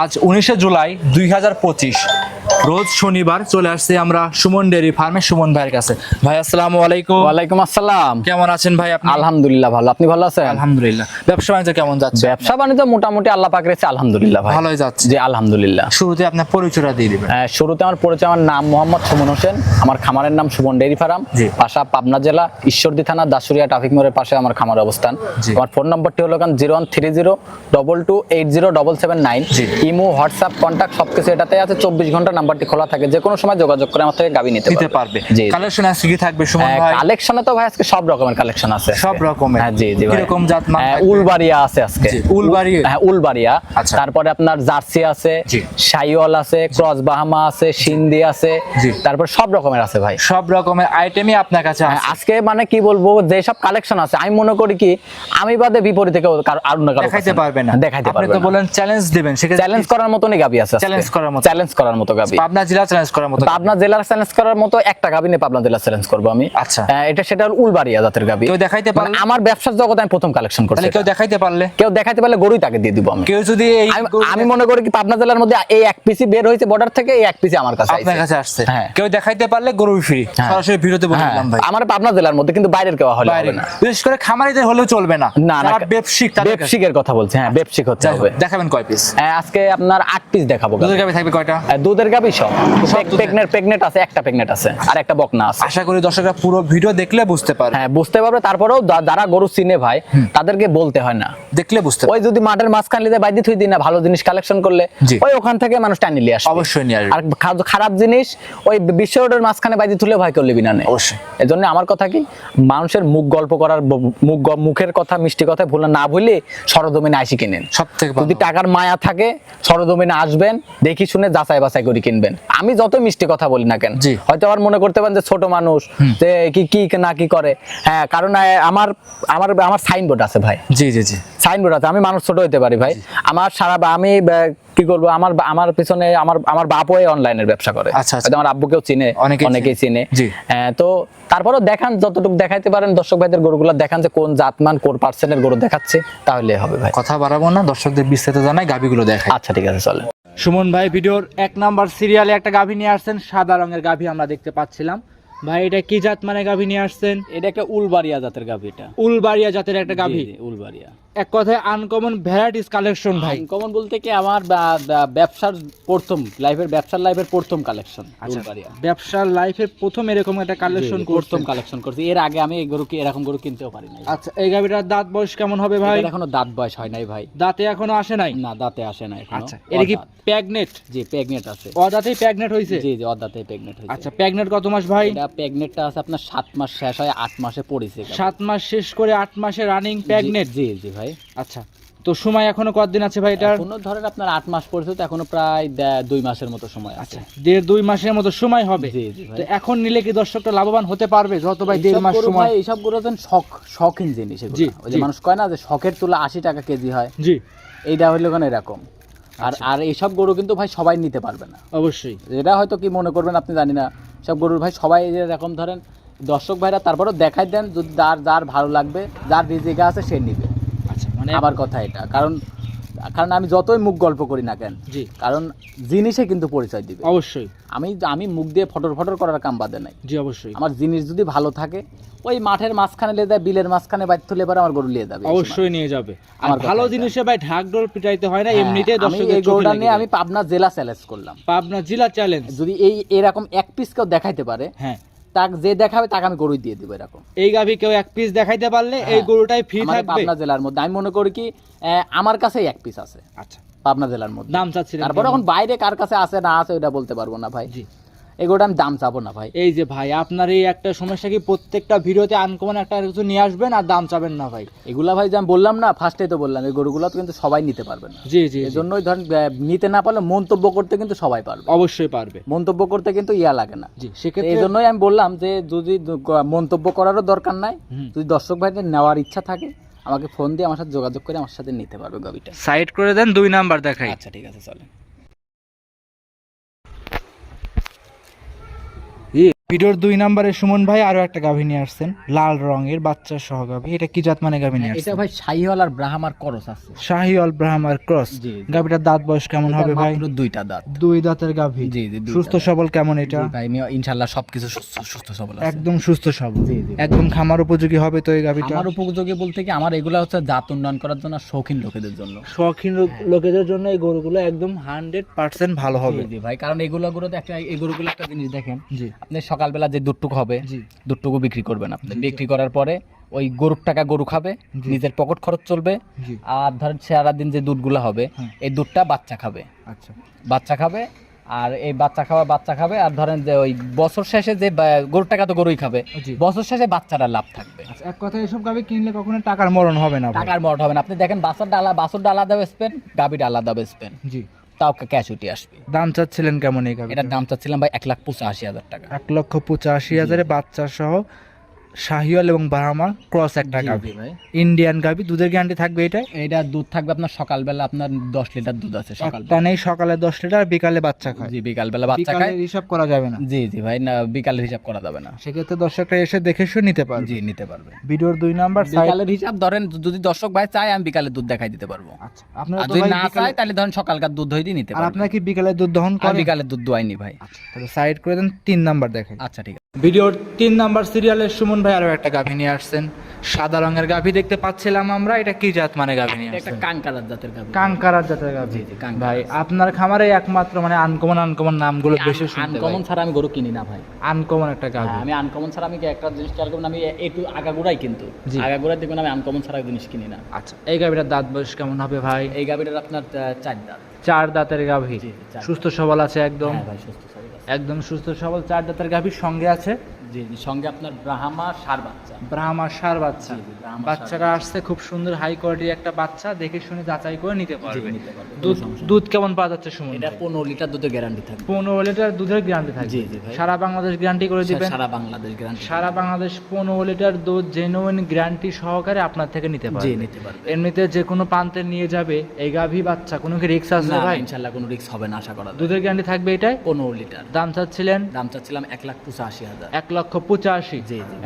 আজ উনিশে জুলাই দুই হাজার পঁচিশ। রোজ শনিবার চলে আসছে আমরা সুমন ডেয়ারি ফার্মে সুমন ভাইয়ের কাছে। ভাই আসসালামু আলাইকুম। ওয়ালাইকুম আসসালাম। কেমন আছেন ভাই আপনি? আলহামদুলিল্লাহ ভালো। আপনি ভালো আছেন? আলহামদুলিল্লাহ। ব্যবসা বাণিজ্য কেমন যাচ্ছে? ব্যবসা বাণিজ্য মোটামুটি আল্লাহ পাক রেখেছে আলহামদুলিল্লাহ ভাই। ভালোই যাচ্ছে। জি আলহামদুলিল্লাহ। শুরুতে আপনার পরিচয়টা দিয়ে দিবেন। আহ, শুরুতে আমার পরিচয় আমার নাম মোহাম্মদ সুমন হোসেন। আমার খামারের নাম সুমন ডেইরি ফার্ম। জি। পাশা পাবনা জেলা ঈশ্বরদী থানা দাসুরিয়া ট্রাফিক মোড়ের পাশে আমার খামার অবস্থান। আমার ফোন নম্বরটি হলো কারণ zero one three zero double two eight zero double seven nine. Imo WhatsApp contact সবকিছু এটাতে আছে। চব্বিশ ঘণ্টা নাম্বারটি খোলা থাকে যে কোনো সময় যোগাযোগ করে আমার থেকে গাবি নিতে দিতে পারবে। কালেকশন আজকে কি থাকবে? সুমন ভাই? কালেকশনে তো ভাই আজকে সব রকমের কালেকশন আছে। সব রকমের? হ্যাঁ জি জি ভাই। কীরকম জাত মান হ্যাঁ, উলবাড়িয়া আছে আজকে। জি, উলবাড়ি? হ্যাঁ উলবাড়িয়া। আচ্ছা। তারপরে আপনার জার্সি আছে জি। সাইওয়াল আছে ক্রস বাহামা আছে সিন্ধি আছে। তারপর সব রকমের আছে ভাই। সব রকমের আইটেমই আপনার কাছে হ্যাঁ, আছে। আজকে মানে কি বলব যে সব কালেকশন আছে আমি মনে করি কি আমি বাদে বিপরীতে কেউ কারো- আর অন্য কারও দেখাইতে পারবে না। দেখাইতে পারবে আপনি তো বলেন চ্যালেঞ্জ দিবেন সেক্ষেত্রে চ্যালেঞ্জ করার মতনই গাবি আছে চ্যালেঞ্জ করার মতো। চ্যালেঞ্জ করার মতো গাবি। পাবনা জেলা চ্যালেঞ্জ করার মতো পাবনা জেলার চ্যালেঞ্জ করার মতো একটা গাবি নিয়ে পাবনা জেলার চ্যালেঞ্জ করব আমি। আচ্ছা। এটা সেটা হলো উলবাড়িয়া জাতের গাবি। কেউ দেখাইতে মানে পারলে? আমার ব্যবসার জগতে আমি প্রথম কালেকশন করছি কেউ দেখাইতে পারলে? কেউ দেখাইতে পারলে গরুই তাকে দিয়ে দিব আমি। কেউ যদি আমি- মনে করি কি পাবনা জেলার মধ্যে এই এক পিসি বের হয়েছে বর্ডার থেকে এই এক পিসি আমার কাছে আপনার কাছে আসছে। হ্যাঁ। কেউ দেখাইতে পারলে গরু ফ্রি হ্যাঁ। সরাসরি ভিডিওতে বলে হ্যাঁ। দিলাম ভাই। আমার পাবনা জেলার মধ্যে কিন্তু বাইরের কেউ হলে হবে না। বিশেষ করে খামারিদের হলেও চলবে না। না না তাদের বেপসিকের কথা বলছি। হ্যাঁ বেপসিক যাই হোক, হবে। দেখাবেন কয় পিস আজকে আপনার আট পিস দেখাবো। দুধের গাবি। থাকবে কয়টা? দুধের গাবি সব। সব প্রেগনেট প্রেগনেট আছে একটা প্রেগনেট আছে আর একটা বকনা আছে। আশা করি দর্শকরা পুরো ভিডিও দেখলে বুঝতে পারবে। হ্যাঁ বুঝতে পারবে। তারপরেও যারা গরু চিনে ভাই তাদেরকে বলতে হয় না। দেখলে বুঝতে ওই যদি মাঠের মাঝখান বাইদি থুই দিই না ভালো জিনিস কালেকশন করলে ওই ওখান থেকে মানুষ টানি নিয়ে আসবে। অবশ্যই নিয়ে আসবে। আর খারাপ জিনিস ওই বিশ্ব রোডের মাঝখানে বাইদি তুলে ভয় করলে বিনা নেই অবশ্যই। এই জন্য আমার কথা কি মানুষের মুখ গল্প করার মুখ মুখের কথা মিষ্টি কথা ভুলে না ভুলে সরজমিনে আইসি কিনেন। সব থেকে যদি টাকার মায়া থাকে সরজমিনে আসবেন দেখি শুনে যাচাই বাছাই করি করে কিনবেন। আমি যত মিষ্টি কথা বলি না কেন হয়তো আবার মনে করতে পারেন যে ছোট মানুষ যে কি কি না কি করে। হ্যাঁ কারণ আমার আমার আমার সাইনবোর্ড আছে ভাই। জি জি জি। সাইনবোর্ড আছে। আমি মানুষ ছোট হতে পারি ভাই। আমার সারা আমি কি করব? আমার আমার পিছনে আমার আমার বাপও অনলাইনের ব্যবসা করে। আচ্ছা, আচ্ছা। আমার আব্বুকেও চিনে অনেকেই অনেকেই চিনে। হ্যাঁ, তো তারপরেও দেখান যতটুকু দেখাইতে পারেন দর্শক ভাইদের গরুগুলো দেখান যে কোন জাতমান কোন পার্সেন্টের গরু দেখাচ্ছে তাহলে হবে ভাই। কথা বাড়াবো না দর্শকদের বিস্তারিত জানাই গাবিগুলো দেখাই। আচ্ছা ঠিক আছে চলে সুমন ভাই ভিডিওর এক নাম্বার সিরিয়ালে একটা গাভী নিয়ে আসছেন সাদা রঙের গাভী আমরা দেখতে পাচ্ছিলাম। ভাই এটা কি জাত মানে গাভী নিয়ে আসছেন? এটা একটা উলবাড়িয়া জাতের গাভী এটা। উলবাড়িয়া জাতের একটা গাভী? উলবাড়িয়া। এক কথায় আনকমন ভ্যারাইটিস কালেকশন ভাই। কমন বলতে কি আমার ব্যবসার প্রথম লাইফের ব্যবসার লাইফের প্রথম কালেকশন উলবাড়িয়া ব্যবসার লাইফে প্রথম এরকম একটা কালেকশন প্রথম কালেকশন করছি। এর আগে আমি এই গরু কি এরকম গরু কিনতেও পারি না আচ্ছা এই গাভীটার দাঁত বয়স কেমন হবে ভাই? এখনও দাঁত বয়স হয় নাই ভাই। দাঁতে এখনও আসে নাই? না দাঁতে আসে নাই এখনও। আচ্ছা এটা কি। প্যাগনেট জি প্রেগনেট আছে। অদাতেই প্যাগনেট হয়েছে জি জি অদাঁতে প্রেগনেট হয়েছে আচ্ছা প্যাগনেট কত মাস ভাই? এটা প্রেগনেটটা আছে আপনার সাত মাস শেষ হয় আট মাসে পড়েছে। গাভী। সাত মাস শেষ করে আট মাসে রানিং প্যাগনেট জি জি ভাই। আচ্ছা তো সময় এখনও কতদিন আছে ভাই এটার? এখনও ধরেন আপনার আট মাস পড়েছে তো এখনও প্রায় দুই মাসের মতো সময় আছে। আচ্ছা দেড় দুই মাসের মতো সময় হবে। ভাই। তো এখন নিলে কি দর্শকটা লাভবান হতে পারবে? যত ভাই দেড় মাস সময় ভাই, এইসব গরু হচ্ছেন শখ শখিন জিনিস এগুলো। ওই যে মানুষ কয় না যে শখের তুলা আশি টাকা কেজি হয়? জি। এইটা হইল কেন এরকম? আর আচ্ছা। আর এইসব গরু কিন্তু ভাই সবাই নিতে পারবে না। অবশ্যই। এটা হয়তো কি মনে করবেন আপনি জানি না। সব গরুর ভাই সবাই এরকম ধরেন দর্শক ভাইরা তারপরেও দেখাই দেন যদি যার যার ভালো লাগবে যার রিজিকা আছে সে নিবে। আমার কথা এটা। কারণ কারণ আমি যতই মুখ গল্প করি না কেন জি। কারণ জিনিসে কিন্তু পরিচয় দিবে। অবশ্যই। আমি আমি মুখ দিয়ে ফটর ফটর করার কাম বাদে নাই। জি অবশ্যই। আমার জিনিস যদি ভালো থাকে ওই মাঠের মাঝখানে লিয়ে যায় বিলের মাঝখানে বাইর তুলে এবার আমার গরু লিয়ে যাবে। অবশ্যই নিয়ে যাবে। আর আমার ভালো জিনিসে ভাই ঢাক ডোল পিটাইতে হয় না হ্যাঁ, এমনিতেই আমি এই গরুটা নিয়ে আমি পাবনা জেলা চ্যালেঞ্জ করলাম। পাবনা জেলা চ্যালেঞ্জ যদি এই এরকম এক পিস কেউ দেখাইতে পারে হ্যাঁ। তাকে যে দেখাবে তাকে আমি গরুই দিয়ে দিব এরকম। এই গাভী কেউ এক পিস দেখাইতে পারলে এই হ্যাঁ। গরুটাই ফ্রি থাকবে। পাবনা জেলার মধ্যে। আমি মনে করি কি আমার কাছেই এক পিস আছে। আচ্ছা। পাবনা জেলার মধ্যে। দাম চাচ্ছি তারপর এখন বাইরে কার কাছে আছে না আছে ওটা বলতে পারব না ভাই। জি। এগুলোটা আমি দাম চাবো না ভাই। এই যে ভাই আপনার এই একটা সমস্যা কি প্রত্যেকটা ভিডিওতে আনকমন একটা কিছু নিয়ে আসবেন আর দাম চাবেন না ভাই? এগুলা ভাই যে আমি বললাম না ফার্স্টে তো বললাম এই গরুগুলো তো কিন্তু সবাই নিতে পারবে না। জি জি এই জন্যই ধরেন নিতে না পারলে মন্তব্য করতে কিন্তু সবাই পারবে। অবশ্যই পারবে। মন্তব্য করতে কিন্তু ইয়া লাগে না। জি সেক্ষেত্রে এই জন্যই আমি বললাম যে যদি মন্তব্য করারও দরকার নাই যদি দর্শক ভাইদের নেওয়ার ইচ্ছা থাকে আমাকে ফোন দিয়ে আমার সাথে যোগাযোগ করে আমার সাথে নিতে পারবে গাবিটা। সাইড করে দেন দুই নাম্বার দেখাই। আচ্ছা ঠিক আছে চলে ভিডিওর দুই নম্বরে সুমন ভাই আরও একটা গাভী নিয়ে আসছেন। লাল রঙের বাচ্চা সহ গাভী। এটা কি জাত মানে গাভী নিয়ে এটা ভাই শাহিওয়াল আর ব্রাহ্মার করস আছে। শাহিওয়াল ব্রাহ্মার ক্রস। গাভীটার দাঁত বয়স কেমন হবে ভাই? দুইটা দাঁত। দুই দাঁতের গাভী। জি, জি, সুস্থ সবল কেমন এটা? ভাই আমি ইনশাআল্লাহ সবকিছু সুস্থ সুস্থ সবল আছে। একদম সুস্থ সবল। জি, জি। একদম খামার উপযোগী হবে তো এই গাভীটা? আমার উপযোগী বলতে কি আমার এগুলা হচ্ছে জাত উন্নয়ন করার জন্য শৌখিন লোকেদের জন্য। শৌখিন লোকেদের জন্য এই গরুগুলো একদম হান্ড্রেড পার্সেন্ট ভালো হবে। জি, ভাই কারণ এগুলো গুলোতে একটা এই গরুগুলো একটা জিনিস দেখেন। জি। আপনি সকালবেলা যে দুধটুকু হবে জি। দুধটুকু বিক্রি করবেন আপনি। বিক্রি করার পরে ওই গরুর টাকা গরু খাবে নিজের পকেট খরচ চলবে। আর ধরেন সারাদিন যে দুধগুলো হবে এই দুধটা বাচ্চা খাবে। আচ্ছা। বাচ্চা খাবে আর এই বাচ্চা খাওয়া বাচ্চা খাবে আর ধরেন যে ওই বছর শেষে যে গরুর টাকা তো গরুই খাবে বছর শেষে বাচ্চারা লাভ থাকবে। আচ্ছা এক কথা এসব গাভী কিনলে কখনো টাকার মরণ হবে না টাকার মট হবে না। আপনি দেখেন বাছরটা আলাদা বাছরটা আলাদা বেচবেন গাবিটা আলাদা বেচবেন জি। তাও উঠে আসবে। দাম চাচ্ছিলেন কেমন এই গাভী এটার দাম চাচ্ছিলাম ভাই এক লাখ পঁচাশি হাজার টাকা। এক লক্ষ পঁচাশি হাজারে বাচ্চা সহ শাহিওয়াল এবং বাহামা ক্রস একটা গাভী। ইন্ডিয়ান গাভী। দুধের গ্যারান্টি থাকবে এটাই এটা দুধ থাকবে আপনার সকালবেলা আপনার দশ লিটার দুধ আছে সকাল একটা নেই সকালে দশ লিটার বিকালে বাচ্চা খায়। জি বিকালবেলা বাচ্চা বিকালে খায়। হিসাব করা যাবে না। জি জি ভাই না বিকালের হিসাব করা যাবে না। সেক্ষেত্রে দর্শকরা এসে দেখে শুনে নিতে পারবে। জি নিতে পারবে। ভিডিওর দুই নাম্বার বিকালের হিসাব ধরেন যদি দর্শক ভাই চায় আমি বিকালে দুধ দেখাই দিতে পারব। আচ্ছা আপনারা যদি না চায় তাহলে ধরেন সকালকার দুধ হয়ে দিয়ে নিতে আর পারবে। আপনার কি বিকালে দুধ দহন আমি করেন। বিকালের দুধ দোয়াইনি ভাই। তাহলে সাইড করে দেন তিন নাম্বার দেখেন আচ্ছা ঠিক আছে। ভিডিওর তিন নাম্বার সিরিয়ালে সুমন ভাই আরও একটা গাভী নিয়ে আসছেন। সাদা রঙের গাভী দেখতে পাচ্ছিলাম আমরা এটা কি জাত মানে গাভী নিয়ে একটা কাঙ্কারার জাতের গাভী। কাঙ্কারার জাতের গাভী। ভাই আপনার খামারে একমাত্র মানে আনকমন আনকমন নামগুলো বেশি শুনতে আনকমন ছাড়া আমি গরু কিনি না ভাই। আনকমন একটা গাভী। হ্যাঁ, আমি আনকমন ছাড়া আমি একটা জিনিস খেয়াল করবেন আমি একটু আগাগোড়াই কিন্তু। আগাগোড়াই দেখবেন আমি আনকমন ছাড়া জিনিস কিনি না। আচ্ছা এই গাভীটার দাঁত বয়স কেমন হবে ভাই? এই গাভীটার আপনার চার দাঁত। চার দাঁতের গাভী। জি, সুস্থ সবল আছে একদম। হ্যাঁ। একদম সুস্থ সবল চার দাঁতের গাভীর সঙ্গে আছে। জি সঙ্গে আপনার ব্রাহ্মা সার বাচ্চা। ব্রাহ্মা সার বাচ্চা। বাচ্চাটা আসছে খুব সুন্দর হাই কোয়ালিটির একটা বাচ্চা দেখে শুনে যাচাই করে নিতে পারবে। দুধ দুধ কেমন পাওয়া যাচ্ছে এটা পনেরো লিটার দুধের গ্যারান্টি থাকবে। পনেরো লিটার দুধের গ্যারান্টি থাকবে। জি, জি ভাই। সারা বাংলাদেশ গ্যারান্টি করে দিবেন। সারা বাংলাদেশ গ্যারান্টি সারা বাংলাদেশ পনেরো লিটার দুধ জেনুইন গ্যারান্টি সহকারে আপনার থেকে নিতে জি পারবে। নিতে পারবে। এমনিতে যে কোনো প্রান্তে নিয়ে যাবে এই গাভী বাচ্চা কোনো কি রিক্স আছে না ভাই? ইনশাল্লাহ কোনো রিস্ক হবে না আশা করা দুধের গ্যারান্টি থাকবে এটাই? পনেরো লিটার। দাম চাচ্ছিলেন? দাম চাচ্ছিলাম এক লাখ পঁচাশি হাজার। এক লক্ষ পঁচাশি।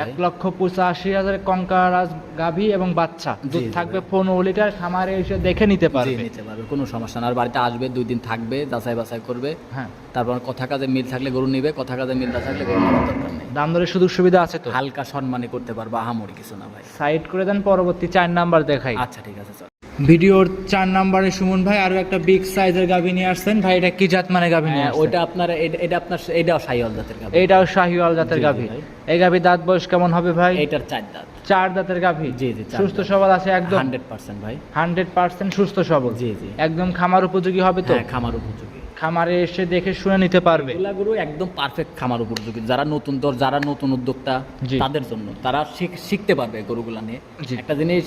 এক লক্ষ পঁচাশি হাজার কঙ্কারাজ গাভী এবং বাচ্চা। দুধ থাকবে পনেরো লিটার খামারে এসে দেখে নিতে পারবে। নিতে পারবে কোনো সমস্যা না। আর বাড়িতে আসবে দুই দিন থাকবে যাচাই বাছাই করবে। হ্যাঁ। তারপর কথা কাজে মিল থাকলে গরু নিবে কথা কাজে মিল না থাকলে গরু নেওয়ার দরকার নেই। দাম দরের সুযোগ সুবিধা আছে তো? হালকা সম্মানে করতে পারব আহামরি কিছু না ভাই। সাইড করে দেন পরবর্তী চার নাম্বার দেখাই। আচ্ছা ঠিক আছে ভিডিওর চার নাম্বারে সুমন ভাই আরও একটা বিগ সাইজের গাভী নিয়ে আসছেন। ভাই এটা কি জাত মানে গাভী নিয়ে হ্যাঁ? ওইটা আপনার এটা- আপনার এটাও শাহিওয়াল জাতের গাভী। এটাও শাহিওয়াল জাতের গাভী। এই গাভী দাঁত বয়স কেমন হবে ভাই? এটার চার দাঁত। চার দাঁতের গাভী? জি, জি, সুস্থ সবল আছে একদম? হান্ড্রেড পার্সেন্ট ভাই। হান্ড্রেড পার্সেন্ট সুস্থ সবল। জি জি। একদম খামার উপযোগী হবে তো? হ্যাঁ খামার উপযোগী। খামারে এসে দেখে শুনে নিতে পারবে। এগুলা গরু একদম পারফেক্ট খামার উপযোগী। যারা নতুন দর যারা নতুন উদ্যোক্তা তাদের জন্য। তারা শিখ- শিখতে পারবে গরুগুলা নিয়ে। একটা জিনিস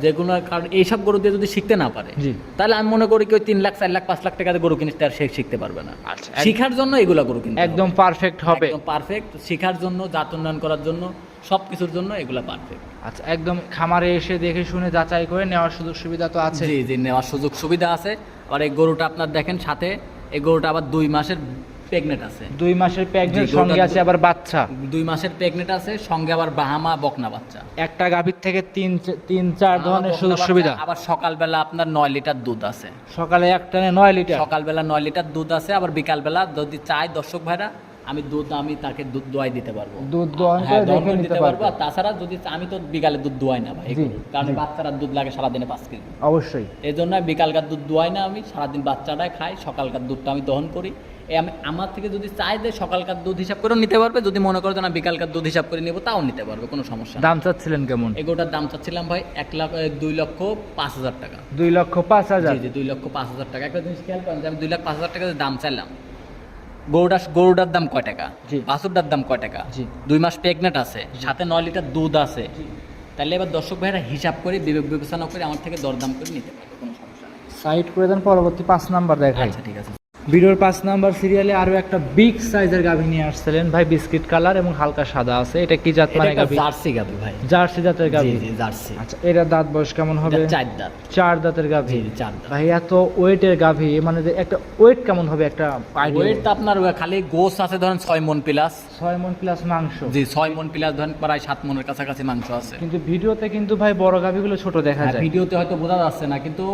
যেগুলো কারণ এইসব গরু দিয়ে যদি শিখতে না পারে তাহলে আমি মনে করি কি ওই তিন লাখ চার লাখ পাঁচ লাখ টাকা গরু কিনিস তার সে শিখতে পারবে না। আচ্ছা শিখার জন্য এগুলা গরু কিনতে একদম পারফেক্ট হবে। একদম পারফেক্ট শিখার জন্য জাত উন্নয়ন করার জন্য সব কিছুর জন্য এগুলা পারফেক্ট আচ্ছা একদম খামারে এসে দেখে শুনে যাচাই করে নেওয়ার সুযোগ সুবিধা তো আছে। জি জি নেওয়ার সুযোগ সুবিধা আছে। আর এই গরুটা আপনার দেখেন সাথে এই গরুটা আবার দুই মাসের প্রেগনেন্ট আছে। দুই মাসের প্রেগনেট সঙ্গে আছে আবার বাচ্চা। দুই মাসের প্রেগনেন্ট আছে সঙ্গে আবার বাহামা বকনা বাচ্চা। একটা গাভীর থেকে তিন তিন চার ধরনের সুযোগ সুবিধা। আবার সকালবেলা আপনার নয় লিটার দুধ আছে। সকালে একটানে নয় লিটার? সকালবেলা নয় লিটার দুধ আছে আবার বিকালবেলা যদি চায় দর্শক ভাইরা আমি দুধ আমি তাকে দুধ দোয়াই দিতে পারব। দুধ দোহন হ্যাঁ দেখে নিতে দিতে পারব। আর তাছাড়া যদি আমি তো বিকালে দুধ দোয়াই না ভাই কারণ বাচ্চারা দুধ লাগে সারাদিনে পাঁচ কেজি। অবশ্যই। এই জন্য বিকালকার দুধ দোয়াই না আমি সারাদিন বাচ্চাটাই খাই সকালকার দুধটা আমি দহন করি। আমি আমার থেকে যদি চাই যে সকালকার দুধ হিসাব করেও নিতে পারবে যদি মনে করো যে না বিকালকার দুধ হিসাব করে নেব তাও নিতে পারবে কোনো সমস্যা দাম চাচ্ছিলেন কেমন? এগোটার দাম চাচ্ছিলাম ভাই এক লাখ দুই লক্ষ পাঁচ হাজার টাকা। দুই লক্ষ পাঁচ হাজার। দুই লক্ষ পাঁচ হাজার টাকা। একটা জিনিস খেয়াল করেন যে আমি দুই লাখ পাঁচ হাজার টাকা দাম চাইলাম গরুটা গরুটার দাম কয় টাকা? বাসুরটার বাছুরটার দাম কয় টাকা? দুই মাস প্রেগনেন্ট আছে সাথে নয় লিটার দুধ আছে। তাহলে এবার দর্শক ভাইরা হিসাব করে বিবেক বিবেচনা করে আমার থেকে দরদাম করে নিতে পারবে কোনো সমস্যা নেই। সাইড করে দেন পরবর্তী পাঁচ নাম্বার দেখা আচ্ছা ঠিক আছে। ভিডিওর পাঁচ নাম্বার সিরিয়ালে আরও একটা বিগ সাইজের গাভী নিয়ে আসছিলেন। ভাই বিস্কিট কালার এবং হালকা সাদা আছে। এটা কি জাত মানে গাভী? জার্সি গাবি ভাই। জার্সি জাতের গাভী। জি জার্সি। আচ্ছা এটা দাঁত বয়স কেমন হবে? চার দাঁত। চার দাঁতের গাভী। চার দাঁত। ভাই এত ওয়েটের গাভী মানে যে একটা ওয়েট কেমন হবে একটা ওয়েট আপনার খালি গোস আছে ধরেন ছয় মন প্লাস ছয় মন প্লাস মাংস। জি ছয় মন প্লাস ধরেন প্রায় সাত মনের কাছাকাছি মাংস আছে। কিন্তু ভিডিওতে কিন্তু ভাই বড় গাভীগুলো ছোট দেখা হ্যাঁ, যায়। ভিডিওতে হয়তো বোঝা যাচ্ছে না কিন্তু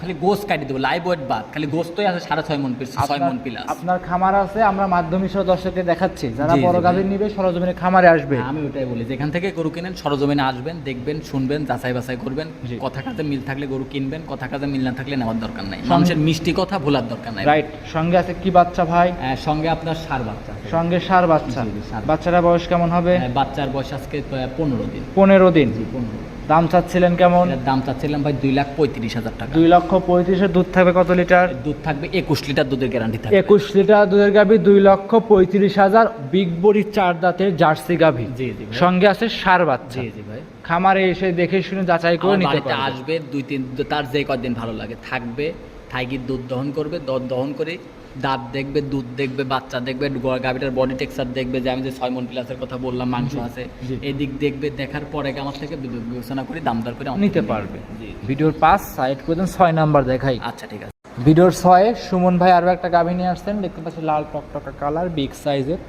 খালি গোস কাটি দেবো লাইভ ওয়েট বাদ। খালি গোস্তই আছে সাড়ে ছয় মন পিস ছয় আপনার- মন প্লাস আপনার খামার আছে আমরা মাধ্যমিক সহ দর্শককে দেখাচ্ছি। যারা বড় গাভীর নিবে সরজমিনে খামারে আসবে। হ্যাঁ, আমি ওটাই বলি যেখান থেকে গরু কিনেন সরজমিনে আসবেন দেখবেন শুনবেন যাচাই বাছাই করবেন। কথা কাজে মিল থাকলে গরু কিনবেন কথা কাজে মিল না থাকলে নেওয়ার দরকার নাই। মানুষের মিষ্টি কথা ভোলার দরকার নাই। রাইট সঙ্গে আছে কি বাচ্চা ভাই? হ্যাঁ, সঙ্গে আপনার সার বাচ্চা সঙ্গে সার বাচ্চা। বাচ্চারা বয়স কেমন হবে? হ্যাঁ, বাচ্চার বয়স আজকে পনেরো দিন। পনেরো দিন। পনেরো দাম চাচ্ছিলেন কেমন? দাম চাচ্ছিলাম ভাই দুই লাখ পঁয়ত্রিশ হাজার টাকা। দুই লক্ষ পঁয়ত্রিশের দুধ থাকবে কত লিটার? দুধ থাকবে একুশ লিটার দুধের গ্যারান্টি থাকবে। একুশ লিটার দুধের গাভী দুই লক্ষ পঁয়ত্রিশ হাজার বিগ বড়ি চার দাঁতের জার্সি গাভী। জি জি সঙ্গে আছে সার বাচ্চা। জি জি ভাই। খামারে এসে দেখে শুনে যাচাই করে নিতে পারবে আসবে দুই তিন তার যে কদিন ভালো লাগে থাকবে থাইগির দুধ দহন করবে দুধ দহন করে দাঁত দেখবে দুধ দেখবে বাচ্চা দেখবে গাভীটার বডি টেক্সচার দেখবে যে আমি যে ছয় মন প্লাসের কথা বললাম মাংস আছে এদিক দেখবে দেখার পরে আমার থেকে বিবেচনা করে দাম দর করে নিতে পারবে। ভিডিওর পাঁচ সাইড করে দেন ছয় নাম্বার দেখাই। আচ্ছা ঠিক আছে। ভিডিওর ছয়ে সুমন ভাই আরও একটা গাভী নিয়ে আসছেন দেখতে পাচ্ছি লাল টকটকা কালার বিগ সাইজের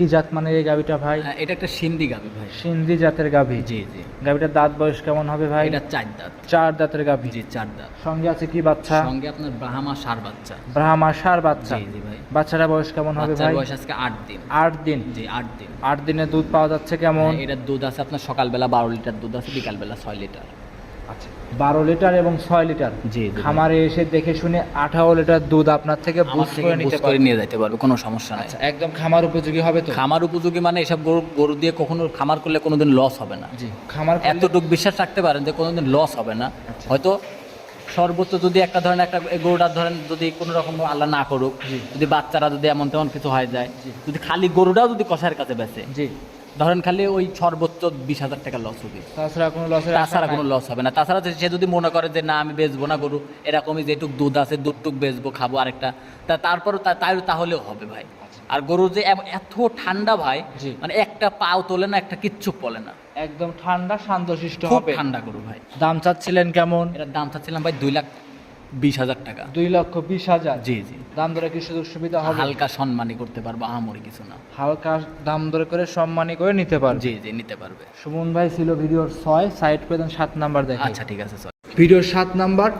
কি জাত মানে এই গাভীটা ভাই? হ্যাঁ, এটা একটা সিন্ধি গাভী ভাই। সিন্ধি জাতের গাভী? জি জি। গাভীটার দাঁত বয়স কেমন হবে ভাই? এটা চার দাঁত। চার দাঁতের গাভী। জি চার দাঁত। সঙ্গে আছে কি বাচ্চা? সঙ্গে আপনার ব্রাহ্মা সার বাচ্চা। ব্রাহ্মা সার বাচ্চা। জি জি ভাই। বাচ্চারা বয়স কেমন হবে ভাই? বয়স আজকে আট দিন। আট দিন? জি আট দিন। আট দিনে দুধ পাওয়া যাচ্ছে কেমন? হ্যাঁ, এটার দুধ আছে আপনার সকালবেলা বারো লিটার দুধ আছে বিকালবেলা ছয় লিটার। বারো লিটার এবং ছয় লিটার। জি খামারে এসে দেখে শুনে আঠারো লিটার দুধ আপনার থেকে বুঝ করে নিতে করে নিয়ে যেতে পারবে কোনো সমস্যা নাই। আচ্ছা একদম খামার উপযোগী হবে তো? খামার উপযোগী মানে এসব গরু গরু দিয়ে কখনো খামার করলে কোনোদিন লস হবে না। জি খামার এতটুকু বিশ্বাস রাখতে পারেন যে কোনোদিন লস হবে না। আচ্ছা। হয়তো সর্বোচ্চ যদি একটা ধরেন একটা এই গরুটার ধরেন যদি কোনো রকম আল্লাহ না করুক যদি বাচ্চারা যদি এমন তেমন কিছু হয়ে যায় যদি খালি গরুটাও যদি কষার কাছে বেচে জি। ধরেন খালি ওই সর্বোচ্চ বিশ হাজার টাকা লস হবে। তাছাড়া কোনো লসের তাছাড়া কোনো লস হবে না। তাছাড়া সে যদি মনে করে যে না আমি বেচবো না গরু এরকমই যেটুক দুধ আছে দুধটুক বেচবো খাব আরেকটা তা তারপরও তাই তাহলেও হবে ভাই। আর গরু যে এত ঠান্ডা ভাই মানে একটা পাও তোলে না একটা কিচ্ছু বলে না। একদম ঠান্ডা শান্তশিষ্ট হবে। ঠান্ডা গরু ভাই। দাম চাচ্ছিলেন কেমন? এটার দাম চাচ্ছিলাম ভাই দুই লাখ বিশ হাজার টাকা। দুই লক্ষ বিশ হাজার? জি জি। দাম দরে কি সুযোগ সুবিধা হবে? হালকা সম্মানই করতে পারব আহামরি কিছু না। হালকা দাম দরে করে সম্মানী করে নিতে পারবে? জি জি নিতে পারবে। সুমন ভাই ছিল ভিডিওর ছয় সাইড করে দেন সাত নাম্বার দেখে। আচ্ছা ঠিক আছে স্যার ভিডিওর সাত নাম্বার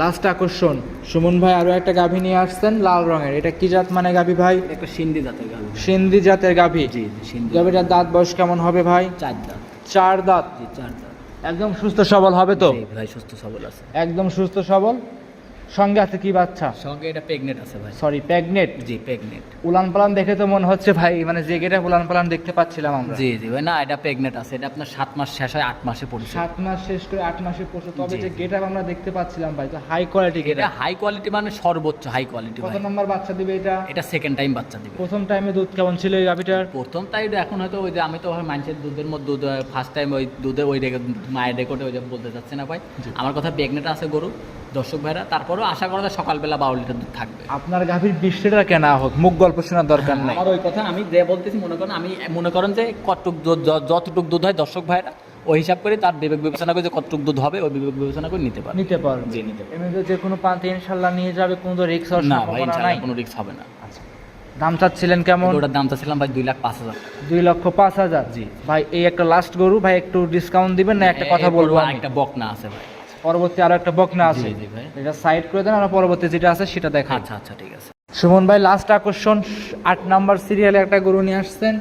লাস্ট আকর্ষণ। সুমন ভাই আরও একটা গাভী নিয়ে আসছেন লাল রঙের। এটা কি জাত মানে গাভী ভাই? একটা সিন্ধি জাতের গাভী। সিন্ধি জাতের গাভী। জি জি সিন্ধি। গাভীটার দাঁত বয়স কেমন হবে ভাই? চার দাঁত। চার দাঁত। জি চার দাঁত। একদম সুস্থ সবল হবে তো? ভাই সুস্থ সবল আছে। একদম সুস্থ সবল। সঙ্গে আছে কি বাচ্চা? সঙ্গে এটা প্রেগনেন্ট আছে ভাই। সরি প্যাগনেট জি প্রেগনেন্ট উলান পালান দেখে তো মনে হচ্ছে ভাই মানে যে গেটা উলান পালান দেখতে পাচ্ছিলাম আমরা। জি জি ভাই না এটা প্রেগনেন্ট আছে এটা আপনার সাত মাস শেষ হয় আট মাসে পড়ছে। সাত মাস শেষ করে আট মাসে পশু তবে যে। গেটা আমরা দেখতে পাচ্ছিলাম ভাই তো হাই কোয়ালিটি গেটা হাই কোয়ালিটি মানে সর্বোচ্চ হাই কোয়ালিটি কত নম্বর বাচ্চা দিবে এটা? এটা সেকেন্ড টাইম বাচ্চা দিবে। প্রথম টাইমে দুধ কেমন ছিল এই গাভিটার? প্রথম তাই এখন হয়তো ওই যে আমি তো মানুষের দুধের মধ্যে দুধ ফার্স্ট টাইম ওই দুধে ওই মায়ের রেকর্ডে ওই যে বলতে চাচ্ছে না ভাই? আমার কথা প্রেগনেন্ট আছে গরু। দর্শক ভাইরা তারপরেও আশা করা যায় সকালবেলা বারো লিটার দুধ থাকবে। আপনার গাভীর বিশ লিটার কেনা হোক মুখ গল্প শোনার দরকার নেই। আমার ওই কথা আমি যে বলতেছি মনে করেন আমি মনে করেন যে কতটুক য- যতটুক দুধ হয় দর্শক ভাইরা ওই হিসাব করে তার বিবেক বিবেচনা করে যে কতটুক দুধ হবে ওই বিবেক বিবেচনা করে নিতে পারবে। নিতে পারবে। জি নিতে পারবে। যে কোনো পান্তে ইনশাল্লাহ নিয়ে যাবে কোনো রিক্স হওয়ার না ভাই ইনশাল্লাহ কোনো রিস্ক হবে না। আচ্ছা দাম চাচ্ছিলেন কেমন? ওটার দাম চাচ্ছিলাম ভাই দুই লাখ পাঁচ হাজার দুই লক্ষ পাঁচ হাজার? জি। ভাই এই একটা লাস্ট গরু ভাই একটু ডিসকাউন্ট দিবেন না একটা কথা বলব? একটা বকনা আছে ভাই। পরবর্তী আরও একটা বকনা আছে। এটা সাইড করে দেন আর পরবর্তী যেটা আছে সেটা দেখান। আচ্ছা আচ্ছা ঠিক আছে। সুমন ভাই লাস্ট আকর্ষণ আট নাম্বার সিরিয়ালে একটা গরু নিয়ে আসছেন।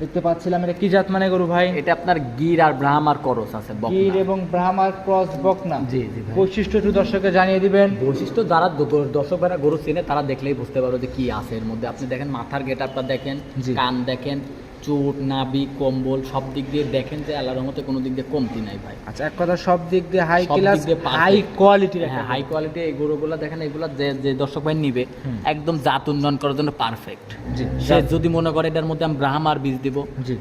দেখতে পাচ্ছিলাম এটা কি জাত মানে গরু ভাই? এটা আপনার গির আর ব্রাহ্ম আর করস আছে। গির এবং ব্রাহ্মার ক্রস বকনা। জি জি বৈশিষ্ট্য একটু দর্শককে জানিয়ে দিবেন। বৈশিষ্ট্য যারা দ- দ- দর্শক ভাইরা গরু চেনে তারা দেখলেই বুঝতে পারবে যে কি আছে এর মধ্যে। আপনি দেখেন মাথার গেট আপটা দেখেন। কান দেখেন চুট নাবি কম্বল সব দিক দিয়ে দেখেন যে আল্লাহর মতে কোনো দিক দিয়ে কমতি নাই ভাই। আচ্ছা এক কথা সব দিক দিয়ে হাই ক্লাস হাই কোয়ালিটির হ্যাঁ হাই কোয়ালিটি এই গরুগুলো দেখেন এগুলো যে যে দর্শক ভাই নিবে একদম জাত উন্নয়ন করার জন্য পারফেক্ট সে যদি মনে করে এটার মধ্যে আমি ব্রাহ্মার বীজ দিব।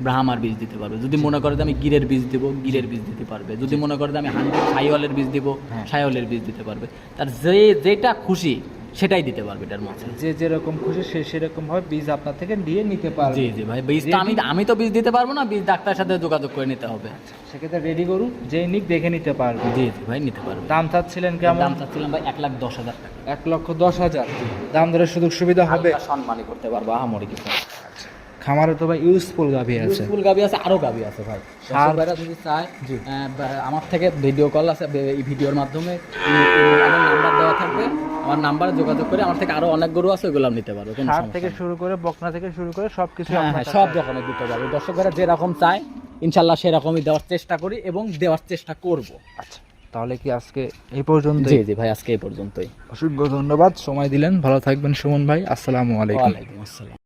ব্রাহ্মার বীজ দিতে পারবে। যদি মনে করে যে আমি গিরের বীজ দিব গিরের বীজ দিতে পারবে। যদি মনে করে যে আমি হান্ড্রেড সাইওয়ালের বীজ দিব হ্যাঁ। সাইওয়ালের বীজ দিতে পারবে। তার যে যেটা খুশি সেটাই দিতে পারবে এটার মাঝে যে যেরকম খুশি সে সেরকম ভাবে বীজ আপনার থেকে দিয়ে নিতে পারবে। জি জি ভাই বীজটা আমি আমি তো বীজ দিতে পারব না বীজ ডাক্তারের সাথে যোগাযোগ করে নিতে হবে। সেক্ষেত্রে রেডি গরু যে নিক দেখে নিতে পারবে। জি জি ভাই নিতে পারবে। দাম চাচ্ছিলেন কেমন? দাম চাচ্ছিলাম ভাই এক লাখ দশ হাজার টাকা। এক লক্ষ দশ হাজার। দাম দরের সুযোগ সুবিধা হবে? সম্মানই করতে পারব আহামরি কিছু না। খামারে তো ভাই ইউজফুল গাভী আছে। ফুল গাবি আছে আরও গাবি আছে ভাই। সার- ভাইরা যদি চায় আমার থেকে ভিডিও কল আছে এই ভিডিওর মাধ্যমে আমার নাম্বার দেওয়া থাকবে। আমার নাম্বারে যোগাযোগ করে আমার থেকে আরও অনেক গরু আছে ওগুলো নিতে পারবে সার থেকে শুরু করে বকনা থেকে শুরু করে সবকিছু হ্যাঁ হ্যাঁ সব রকমের দিতে পারব। দর্শকেরা যেরকম চায় ইনশাল্লাহ সেরকমই দেওয়ার চেষ্টা করি এবং দেওয়ার চেষ্টা করব। আচ্ছা তাহলে কি আজকে এই পর্যন্ত জি জি ভাই আজকে এই পর্যন্তই। অসংখ্য ধন্যবাদ সময় দিলেন। ভালো থাকবেন সুমন ভাই আসসালামু আলাইকুম। ওয়ালাইকুম আসসালাম।